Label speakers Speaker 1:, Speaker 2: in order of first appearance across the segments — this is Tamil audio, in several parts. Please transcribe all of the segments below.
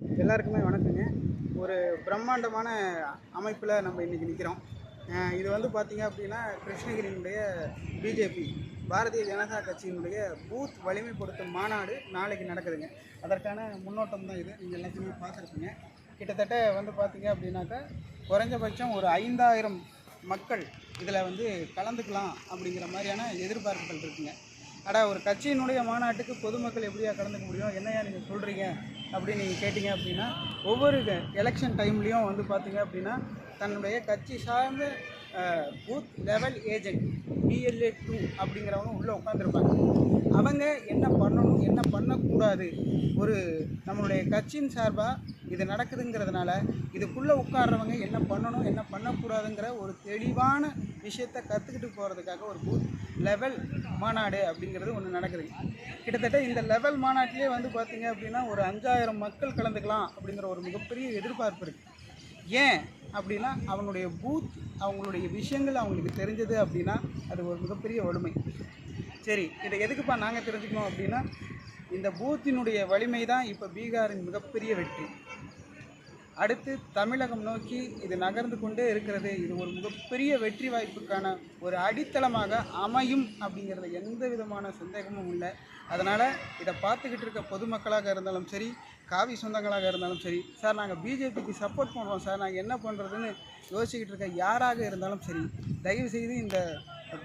Speaker 1: எல்லாருக்குமே வணக்கங்க. ஒரு பிரம்மாண்டமான அமைப்பில் நம்ம இன்றைக்கி நிற்கிறோம் இது வந்து பார்த்திங்க அப்படின்னா கிருஷ்ணகிரியினுடைய பிஜேபி பாரதிய ஜனதா கட்சியினுடைய பூத் வலிமைப்படுத்தும் மாநாடு நாளைக்கு நடக்குதுங்க. அதற்கான முன்னோட்டம் தான் இது. நீங்கள் எல்லாத்தையுமே பார்த்துருப்பீங்க. கிட்டத்தட்ட வந்து பார்த்திங்க அப்படின்னாக்கா குறைஞ்சபட்சம் ஒரு ஐந்தாயிரம் மக்கள் இதில் வந்து கலந்துக்கலாம் அப்படிங்கிற மாதிரியான எதிர்பார்ப்புகள் இருக்குங்க. அடா ஒரு கட்சியினுடைய மாநாட்டுக்கு பொதுமக்கள் எப்படியா கலந்துக்க முடியும்? என்னையா நீங்கள் சொல்கிறீங்க அப்படின்னு நீங்கள் கேட்டிங்க அப்படின்னா ஒவ்வொரு எலெக்ஷன் டைம்லேயும் வந்து பார்த்தீங்க அப்படின்னா தன்னுடைய கட்சி சார்ந்த booth level agent BLA two அப்படிங்கிறவங்க உள்ளே உட்காந்துருப்பாங்க. அவங்க என்ன பண்ணணும் என்ன பண்ணக்கூடாது? ஒரு நம்மளுடைய கட்சியின் சார்பாக இது நடக்குதுங்கிறதுனால இதுக்குள்ளே உட்கார்றவங்க என்ன பண்ணணும் என்ன பண்ணக்கூடாதுங்கிற ஒரு தெளிவான விஷயத்தை கற்றுக்கிட்டு போகிறதுக்காக ஒரு பூத் லெவல் மாநாடு அப்படிங்கிறது ஒன்று நடக்குதுங்க கிட்டத்தட்ட இந்த லெவல் மாநாட்டிலே வந்து பார்த்திங்க அப்படின்னா ஒரு அஞ்சாயிரம் மக்கள் கலந்துக்கலாம் அப்படிங்கிற ஒரு மிகப்பெரிய எதிர்பார்ப்பு இருக்குது ஏன் அப்படின்னா அவனுடைய பூத் அவங்களுடைய விஷயங்கள் அவங்களுக்கு தெரிஞ்சது அப்படின்னா அது ஒரு மிகப்பெரிய வலிமை. சரி இதை எதுக்குப்பா நாங்கள் தெரிஞ்சுக்கணும் அப்படின்னா இந்த பூத்தினுடைய வலிமை தான் இப்போ பீகாரின் மிகப்பெரிய வெற்றி. அடுத்து தமிழகம் நோக்கி இது நகர்ந்து கொண்டே இருக்கிறது இது ஒரு மிகப்பெரிய வெற்றி வாய்ப்புக்கான ஒரு அடித்தளமாக அமையும் அப்படிங்கிறத எந்த விதமான சந்தேகமும் இல்லை. அதனால் இதை பார்த்துக்கிட்டு இருக்க பொதுமக்களாக இருந்தாலும் சரி காவி சொந்தங்களாக இருந்தாலும் சரி சார் நாங்கள் பிஜேபிக்கு சப்போர்ட் பண்ணுறோம் சார் நாங்கள் என்ன பண்ணுறதுன்னு யோசிச்சுக்கிட்டு இருக்க யாராக இருந்தாலும் சரி தயவுசெய்து இந்த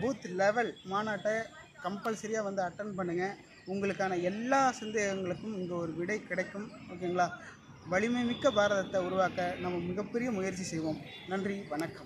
Speaker 1: பூத் லெவல் மாநாட்டை கம்பல்சரியாக வந்து அட்டன் பண்ணுங்கள் உங்களுக்கான எல்லா சந்தேகங்களுக்கும் இங்கே ஒரு விடை கிடைக்கும் ஓகேங்களா வலிமை மிக்க பாரதத்தை உருவாக்க நம்ம மிகப்பெரிய முயற்சி செய்வோம். நன்றி வணக்கம்.